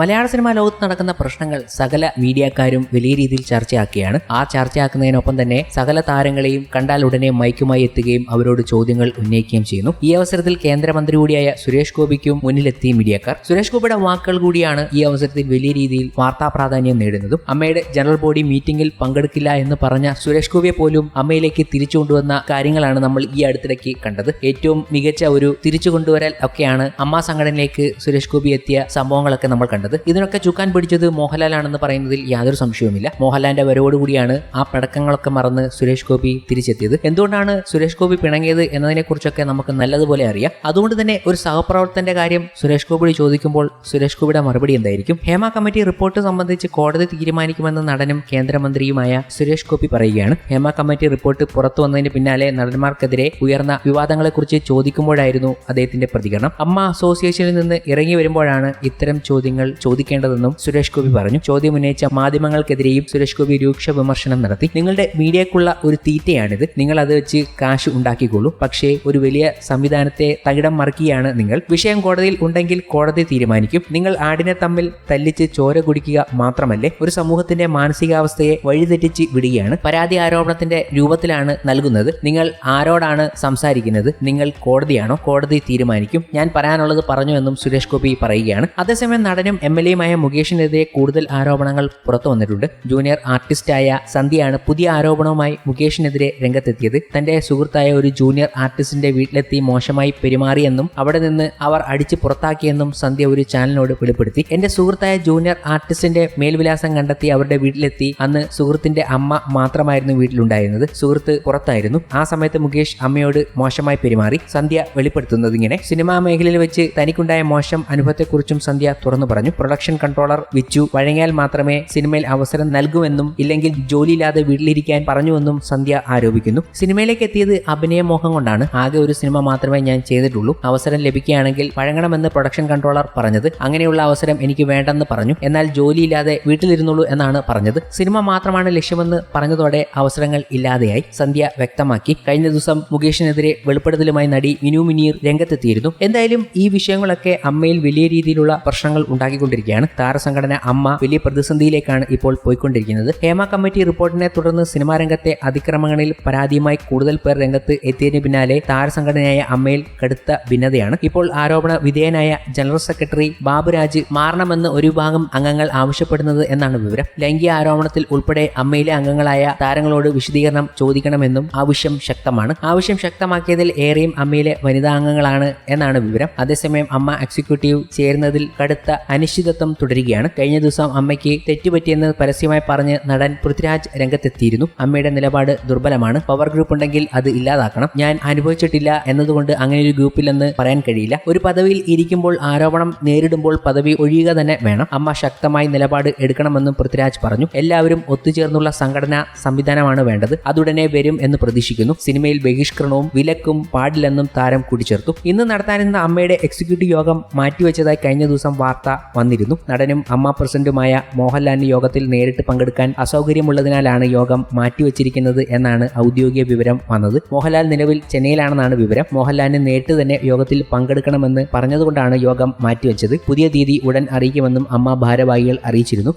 മലയാള cinema ലോകത്ത് നടക്കുന്ന പ്രശ്നങ്ങൾ സകല മീഡിയക്കാരും വലിയ രീതിയിൽ ചർച്ചയാക്കുകയാണ് ആ ചർച്ചയാക്കുന്നതിനൊപ്പം തന്നെ സകല താരങ്ങളെയും കണ്ടാൽ ഉടനെ മൈക്കുമായി എത്തുകയും അവരോട് ചോദ്യങ്ങൾ ഉന്നയിക്കുകയും ചെയ്യുന്നു. ഈ അവസരത്തിൽ കേന്ദ്രമന്ത്രി കൂടിയായ സുരേഷ് ഗോപിക്കും മുന്നിലെത്തി മീഡിയക്കാർ. സുരേഷ് ഗോപിയുടെ വാക്കുകൾ കൂടിയാണ് ഈ അവസരത്തിൽ വലിയ രീതിയിൽ വാർത്താ പ്രാധാന്യം നേടുന്നതും. അമ്മയുടെ ജനറൽ ബോഡി മീറ്റിംഗിൽ പങ്കെടുക്കില്ല എന്ന് പറഞ്ഞ സുരേഷ് ഗോപിയെ പോലും അമ്മയിലേക്ക് തിരിച്ചു കൊണ്ടുവന്ന കാര്യങ്ങളാണ് നമ്മൾ ഈ അടുത്തിടയ്ക്ക് കണ്ടത്. ഏറ്റവും മികച്ച ഒരു തിരിച്ചു കൊണ്ടുവരൽ ഒക്കെയാണ് അമ്മ സംഘടനയിലേക്ക് സുരേഷ് ഗോപി എത്തിയ സംഭവങ്ങളൊക്കെ നമ്മൾ കണ്ടത്. ഇതിനൊക്കെ ചുക്കാൻ പിടിച്ചത് മോഹൻലാലാണെന്ന് പറയുന്നതിൽ യാതൊരു സംശയവുമില്ല. മോഹൻലാലിന്റെ വരവോടുകൂടിയാണ് ആ പടക്കങ്ങളൊക്കെ മറന്ന് സുരേഷ് ഗോപി തിരിച്ചെത്തിയത്. എന്തുകൊണ്ടാണ് സുരേഷ് ഗോപി പിണങ്ങിയത് എന്നതിനെക്കുറിച്ചൊക്കെ നമുക്ക് നല്ലതുപോലെ അറിയാം. അതുകൊണ്ട് തന്നെ ഒരു സഹപ്രവർത്തന്റെ കാര്യം സുരേഷ് ഗോപി ചോദിക്കുമ്പോൾ സുരേഷ് ഗോപിയുടെ മറുപടി എന്തായിരിക്കും? ഹേമ കമ്മിറ്റി റിപ്പോർട്ട് സംബന്ധിച്ച് കോടതി തീരുമാനിക്കുമെന്ന് നടനും കേന്ദ്രമന്ത്രിയുമായ സുരേഷ് ഗോപി പറയുകയാണ്. ഹേമ കമ്മിറ്റി റിപ്പോർട്ട് പുറത്തു വന്നതിന് പിന്നാലെ നടന്മാർക്കെതിരെ ഉയർന്ന വിവാദങ്ങളെക്കുറിച്ച് ചോദിക്കുമ്പോഴായിരുന്നു അദ്ദേഹത്തിന്റെ പ്രതികരണം. അമ്മ അസോസിയേഷനിൽ നിന്ന് ഇറങ്ങി വരുമ്പോഴാണ് ഇത്തരം ചോദ്യങ്ങൾ ചോദിക്കേണ്ടതെന്നും സുരേഷ് ഗോപി പറഞ്ഞു. ചോദ്യം ഉന്നയിച്ച മാധ്യമങ്ങൾക്കെതിരെയും സുരേഷ് ഗോപി രൂക്ഷ വിമർശനം നടത്തി. നിങ്ങളുടെ മീഡിയക്കുള്ള ഒരു തീറ്റയാണിത്. നിങ്ങൾ അത് വെച്ച് കാശ് ഉണ്ടാക്കിക്കോളൂ. പക്ഷേ ഒരു വലിയ സംവിധാനത്തെ തകിടം മറിക്കുകയാണ് നിങ്ങൾ. വിഷയം കോടതിയിൽ ഉണ്ടെങ്കിൽ കോടതി തീരുമാനിക്കും. നിങ്ങൾ ആടിനെ തമ്മിൽ തല്ലിച്ച് ചോര കുടിക്കുക മാത്രമല്ലേ ഒരു സമൂഹത്തിന്റെ മാനസികാവസ്ഥയെ വഴിതെറ്റിച്ച് വിടുകയാണ്. പരാതി ആരോപണത്തിന്റെ രൂപത്തിലാണ് നൽകുന്നത്. നിങ്ങൾ ആരോടാണ് സംസാരിക്കുന്നത്? നിങ്ങൾ കോടതിയാണോ? കോടതി തീരുമാനിക്കും. ഞാൻ പറയാനുള്ളത് പറഞ്ഞു എന്നും സുരേഷ് ഗോപി പറയുകയാണ്. അതേസമയം നടനും എം എൽ എയുമായ മുകേഷിനെതിരെ കൂടുതൽ ആരോപണങ്ങൾ പുറത്തു വന്നിട്ടുണ്ട്. ജൂനിയർ ആർട്ടിസ്റ്റായ സന്ധ്യയാണ് പുതിയ ആരോപണവുമായി മുകേഷിനെതിരെ രംഗത്തെത്തിയത്. തന്റെ സുഹൃത്തായ ഒരു ജൂനിയർ ആർട്ടിസ്റ്റിന്റെ വീട്ടിലെത്തി മോശമായി പെരുമാറിയെന്നും അവിടെ നിന്ന് അവർ അടിച്ച് പുറത്താക്കിയെന്നും സന്ധ്യ ഒരു ചാനലിനോട് വെളിപ്പെടുത്തി. എന്റെ സുഹൃത്തായ ജൂനിയർ ആർട്ടിസ്റ്റിന്റെ മേൽവിലാസം കണ്ടെത്തി അവരുടെ വീട്ടിലെത്തി. അന്ന് സുഹൃത്തിന്റെ അമ്മ മാത്രമായിരുന്നു വീട്ടിലുണ്ടായിരുന്നത്. സുഹൃത്ത് പുറത്തായിരുന്നു. ആ സമയത്ത് മുകേഷ് അമ്മയോട് മോശമായി പെരുമാറി. സന്ധ്യ വെളിപ്പെടുത്തുന്നത് ഇങ്ങനെ. സിനിമാ മേഖലയിൽ വെച്ച് തനിക്കുണ്ടായ മോശം അനുഭവത്തെക്കുറിച്ചും സന്ധ്യ തുറന്നു പറഞ്ഞു. Production controller Vichu. വഴങ്ങിയാൽ മാത്രമേ സിനിമയിൽ അവസരം നൽകുമെന്നും ഇല്ലെങ്കിൽ ജോലിയില്ലാതെ വീട്ടിലിരിക്കാൻ പറഞ്ഞുവെന്നും സന്ധ്യ ആരോപിക്കുന്നു. സിനിമയിലേക്ക് എത്തിയത് അഭിനയമോഹം കൊണ്ടാണ്. ആകെ ഒരു സിനിമ മാത്രമേ ഞാൻ ചെയ്തിട്ടുള്ളൂ. അവസരം ലഭിക്കുകയാണെങ്കിൽ വഴങ്ങണമെന്ന് പ്രൊഡക്ഷൻ കൺട്രോളർ പറഞ്ഞത്. അങ്ങനെയുള്ള അവസരം എനിക്ക് വേണ്ടെന്ന് പറഞ്ഞു. എന്നാൽ ജോലിയില്ലാതെ വീട്ടിലിരുന്നുള്ളൂ എന്നാണ് പറഞ്ഞത്. സിനിമ മാത്രമാണ് ലക്ഷ്യമെന്ന് പറഞ്ഞതോടെ അവസരങ്ങൾ ഇല്ലാതെയായി. സന്ധ്യ വ്യക്തമാക്കി. കഴിഞ്ഞ ദിവസം മുകേഷിനെതിരെ വെളിപ്പെടുത്തലുമായി നടി മിനു മിനീർ രംഗത്തെത്തിയിരുന്നു. എന്തായാലും ഈ വിഷയങ്ങളൊക്കെ അമ്മയിൽ വലിയ രീതിയിലുള്ള പ്രശ്നങ്ങൾ ഉണ്ടാക്കിക്കൊണ്ടിരിക്കുകയാണ് താരസംഘടന അമ്മ വലിയ പ്രതിസന്ധിയിലേക്കാണ് ഇപ്പോൾ പോയിക്കൊണ്ടിരിക്കുന്നത്. ഹേമ കമ്മിറ്റി റിപ്പോർട്ടിനെ തുടർന്ന് സിനിമാ രംഗത്തെ അതിക്രമങ്ങളിൽ പരാതിയുമായി കൂടുതൽ പേർ രംഗത്ത് എത്തിയതിന് പിന്നാലെ താരസംഘടനയായ അമ്മയിൽ കടുത്ത ഭിന്നതയാണ്. ഇപ്പോൾ ആരോപണ വിധേയനായ ജനറൽ സെക്രട്ടറി ബാബുരാജ് മാറണമെന്ന് ഒരു വിഭാഗം അംഗങ്ങൾ ആവശ്യപ്പെടുന്നത് എന്നാണ് വിവരം. ലൈംഗിക ആരോപണത്തിൽ ഉൾപ്പെടെ അമ്മയിലെ അംഗങ്ങളായ താരങ്ങളോട് വിശദീകരണം ചോദിക്കണമെന്നും ആവശ്യം ശക്തമാണ്. ആവശ്യം ശക്തമാക്കിയതിൽ ഏറെയും അമ്മയിലെ വനിതാ അംഗങ്ങളാണ് എന്നാണ് വിവരം. അതേസമയം അമ്മ എക്സിക്യൂട്ടീവ് ചേരുന്നതിൽ കടുത്ത അനിശ്ചിതത്വം തുടരുകയാണ്. കഴിഞ്ഞ ദിവസം അമ്മയ്ക്ക് തെറ്റുപറ്റിയെന്ന് പരസ്യമായി പറഞ്ഞ് നടൻ പൃഥ്വിരാജ് രംഗത്തെത്തിയിരുന്നു. അമ്മയുടെ നിലപാട് ദുർബലമാണ്. പവർ ഗ്രൂപ്പ് ഉണ്ടെങ്കിൽ അത് ഇല്ലാതാക്കണം. ഞാൻ അനുഭവിച്ചിട്ടില്ല എന്നതുകൊണ്ട് അങ്ങനെ ഒരു ഗ്രൂപ്പിലെന്ന് പറയാൻ കഴിയില്ല. ഒരു പദവിയിൽ ഇരിക്കുമ്പോൾ ആരോപണം നേരിടുമ്പോൾ പദവി ഒഴിയുക തന്നെ വേണം. അമ്മ ശക്തമായി നിലപാട് എടുക്കണമെന്നും പൃഥ്വിരാജ് പറഞ്ഞു. എല്ലാവരും ഒത്തുചേർന്നുള്ള സംഘടനാ സംവിധാനമാണ് വേണ്ടത്. അതുടനെ വരും എന്ന് പ്രതീക്ഷിക്കുന്നു. സിനിമയിൽ ബഹിഷ്കരണവും വിലക്കും പാടില്ലെന്നും താരം കൂട്ടിച്ചേർത്തു. ഇന്ന് നടത്താനിരുന്ന അമ്മയുടെ എക്സിക്യൂട്ടീവ് യോഗം മാറ്റിവെച്ചതായി കഴിഞ്ഞ ദിവസം വാർത്ത വന്നിരുന്നു. നടനും അമ്മ പ്രസിഡന്റുമായ മോഹൻലാലിന് യോഗത്തിൽ നേരിട്ട് പങ്കെടുക്കാൻ അസൗകര്യമുള്ളതിനാലാണ് യോഗം മാറ്റിവെച്ചിരിക്കുന്നത് എന്നാണ് ഔദ്യോഗിക വിവരം വന്നത്. മോഹൻലാൽ നിലവിൽ ചെന്നൈയിലാണെന്നാണ് വിവരം. മോഹൻലാലിന് നേരിട്ട് തന്നെ യോഗത്തിൽ പങ്കെടുക്കണമെന്ന് പറഞ്ഞതുകൊണ്ടാണ് യോഗം മാറ്റിവെച്ചത്. പുതിയ തീയതി ഉടൻ അറിയിക്കുമെന്നും അമ്മ ഭാരവാഹികൾ അറിയിച്ചിരുന്നു.